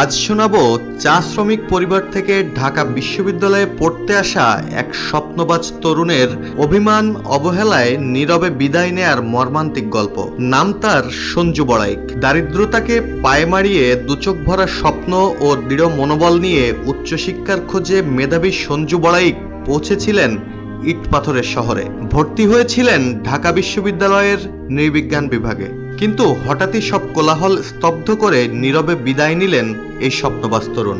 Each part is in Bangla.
আজ শোনাবো চা শ্রমিক পরিবার থেকে ঢাকা বিশ্ববিদ্যালয়ে পড়তে আসা এক স্বপ্নবাজ তরুণের অভিমান অবহেলায় নীরবে বিদায় নেয়ার মর্মান্তিক গল্প। নাম তার সঞ্জু বড়াইক। দারিদ্রতাকে পায়ে মারিয়ে দুচোখ ভরা স্বপ্ন ও দৃঢ় মনোবল নিয়ে উচ্চশিক্ষার খোঁজে মেধাবী সঞ্জু বড়াইক পৌঁছেছিলেন ইট পাথরের শহরে। ভর্তি হয়েছিলেন ঢাকা বিশ্ববিদ্যালয়ের নৃবিজ্ঞান বিভাগে। কিন্তু হঠাৎই সব কোলাহল স্তব্ধ করে নীরবে বিদায় নিলেন এই স্বপ্নবাজ তরুণ।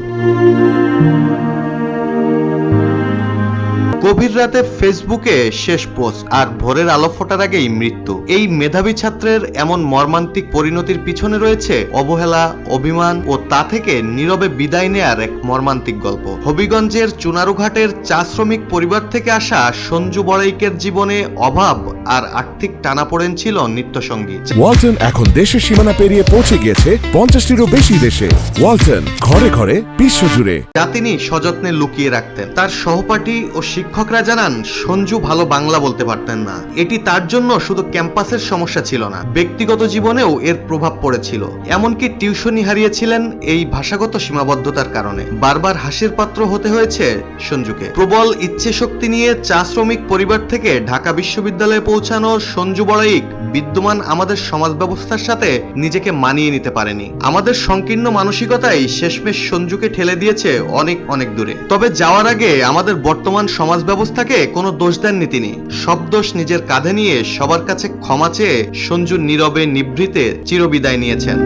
গভীর রাতে ফেসবুকে শেষ পোস্ট আর ভোরের আলো ফোটার আগেই মৃত্যু। এই মেধাবী ছাত্রের এমন মর্মান্তিক পরিণতির পিছনে রয়েছে অবহেলা, অভিমান ও তা থেকে নীরবে বিদায় নেয়ার এক মর্মান্তিক গল্প। হবিগঞ্জের চুনারুঘাটের চা শ্রমিক পরিবার থেকে আসা সঞ্জু বড়াইকের জীবনে অভাব আর আর্থিক টানাপোড়েন ছিল নিত্যসঙ্গী ওয়ালটন এখন দেশের সীমানা পেরিয়ে পৌঁছে গিয়েছে পঞ্চাশটিরও বেশি দেশে। ওয়ালটন ঘরে ঘরে বিশ্বজুড়ে। যা তিনি সযত্নে লুকিয়ে রাখতেন। তার সহপাঠী ও শিক্ষকরা জানান সঞ্জু ভালো বাংলা বলতে পারতেন না। এটি তার জন্য শুধু ক্যাম্পাসের সমস্যা ছিল না ব্যক্তিগত জীবনেও এর প্রভাব পড়েছিল। এমনকি টিউশনি হারিয়েছিলেন এই ভাষাগত সীমাবদ্ধতার কারণে। বারবার হাসির পাত্র হতে হয়েছে সঞ্জুকে। প্রবল ইচ্ছে শক্তি নিয়ে চা শ্রমিক পরিবার থেকে ঢাকা বিশ্ববিদ্যালয়ে পৌঁছানো সঞ্জু বড়াইক বিদ্যমান আমাদের সমাজ ব্যবস্থার সাথে নিজেকে মানিয়ে নিতে পারেনি। আমাদের সংকীর্ণ মানসিকতাই শেষমেশ সঞ্জুকে ঠেলে দিয়েছে অনেক অনেক দূরে। তবে যাওয়ার আগে আমাদের বর্তমান সমাজ ব্যবস্থাকে কোনো দোষ দেননি তিনি। সব দোষ নিজের কাঁধে নিয়ে সবার কাছে ক্ষমা চেয়ে সঞ্জু নীরবে নিভৃতে চিরবিদায় নিয়েছেন।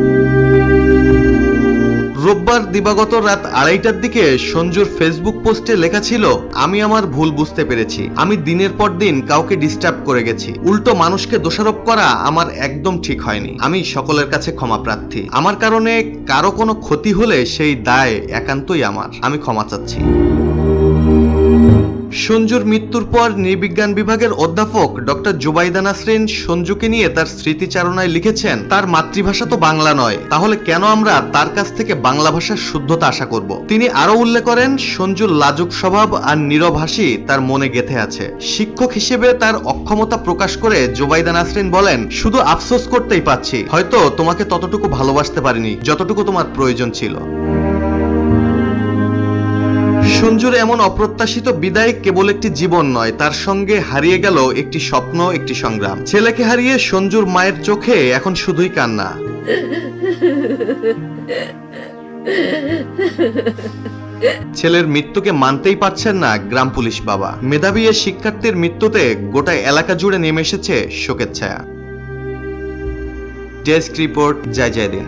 রোববার দিবাগত রাত আড়াইটার দিকে সঞ্জুর ফেসবুক পোস্টে লেখা ছিল, আমি আমার ভুল বুঝতে পেরেছি। আমি দিনের পর দিন কাউকে ডিস্টার্ব করে গেছি। উল্টো মানুষকে দোষারোপ করা আমার একদম ঠিক হয়নি। আমি সকলের কাছে ক্ষমা প্রার্থী। আমার কারণে কারও কোনো ক্ষতি হলে সেই দায় একান্তই আমার। আমি ক্ষমা চাচ্ছি। সঞ্জুর মৃত্যুর পর নৃবিজ্ঞান বিভাগের অধ্যাপক ডক্টর জুবাইদা নাসরিন সঞ্জুকে নিয়ে তার স্মৃতিচারণায় লিখেছেন, তার মাতৃভাষা তো বাংলা নয়, তাহলে কেন আমরা তার কাছ থেকে বাংলা ভাষার শুদ্ধতা আশা করব? তিনি আরও উল্লেখ করেন, সঞ্জুর লাজুক স্বভাব আর নীরব হাসি তার মনে গেথে আছে। শিক্ষক হিসেবে তার অক্ষমতা প্রকাশ করে জুবাইদা নাসরিন বলেন, শুধু আফসোস করতেই পাচ্ছি হয়তো তোমাকে ততটুকু ভালোবাসতে পারিনি, যতটুকু তোমার প্রয়োজন ছিল। সঞ্জুর এমন অপ্রত্যাশিত বিদায় কেবল একটি জীবন নয়, তার সঙ্গে হারিয়ে গেল একটি স্বপ্ন, একটি সংগ্রাম। ছেলেকে হারিয়ে সঞ্জুর মায়ের চোখে এখন শুধুই কান্না। ছেলের মৃত্যুকে মানতেই পারছেন না গ্রাম পুলিশ বাবা। মেধাবী এ শিক্ষার্থীর মৃত্যুতে গোটা এলাকা জুড়ে নেমে এসেছে শোকের ছায়া। ডেস্ক রিপোর্ট, জয় জয় দিন